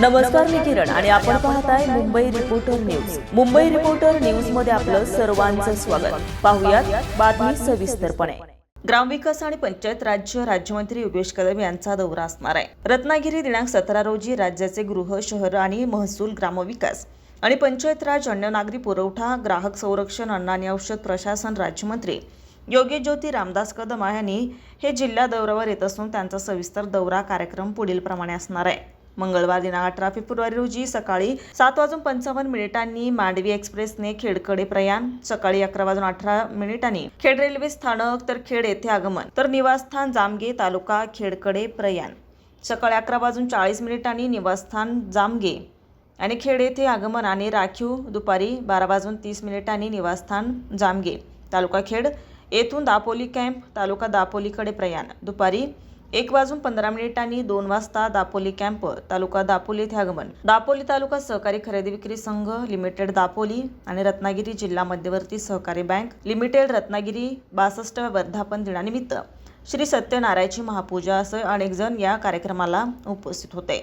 नमस्कार मी किरण आणि आपण पाहताय Mumbai reporter news Mumbai reporter न्यूजमध्ये आपलं सर्वांचं स्वागत. पाहुयात बातमी सविस्तरपणे. ग्रामविकास आणि पंचायत राज्य राज्यमंत्री योगेश कदम यांचा दौरा असणार आहे. रत्नागिरी दिनांक सतरा रोजी राज्याचे गृह शहर आणि महसूल ग्रामविकास आणि पंचायत राज अन्न नागरी पुरवठा ग्राहक संरक्षण अन्न आणि औषध प्रशासन राज्यमंत्री योगी ज्योती रामदास कदम यांनी हे जिल्हा दौऱ्यावर येत असून त्यांचा सविस्तर दौरा कार्यक्रम पुढील प्रमाणे असणार आहे. मंगळवार दिनांक अठरा फेब्रुवारी रोजी सकाळी सात वाजून पंचावन्न मिनिटांनी मांडवी एक्सप्रेसने खेडकडे प्रयाण. सकाळी अकरा वाजून अठरा मिनिटांनी खेड रेल्वे स्थानक तर खेड येथे आगमन. तर निवासस्थान जामगे तालुका खेडकडे प्रयाण. सकाळी अकरा वाजून चाळीस मिनिटांनी निवासस्थान जामगे आणि खेड येथे आगमन आणि राखीव दुपारी बारा वाजून तीस मिनिटांनी निवासस्थान जामगे. तालुका खेड येथून दापोली कॅम्प तालुका दापोलीकडे प्रयाण. दुपारी एक वाजून पंधरा मिनिटांनी दोन वाजता दापोली कॅम्प तालुका दापोली येथे आगमन. दापोली तालुका सहकारी खरेदी विक्री संघ लिमिटेड दापोली आणि रत्नागिरी जिल्हा मध्यवर्ती सहकारी बँक लिमिटेड रत्नागिरी बासष्ट वर्धापन दिनानिमित्त श्री सत्यनारायणची महापूजा असं अनेक जण या कार्यक्रमाला उपस्थित होते.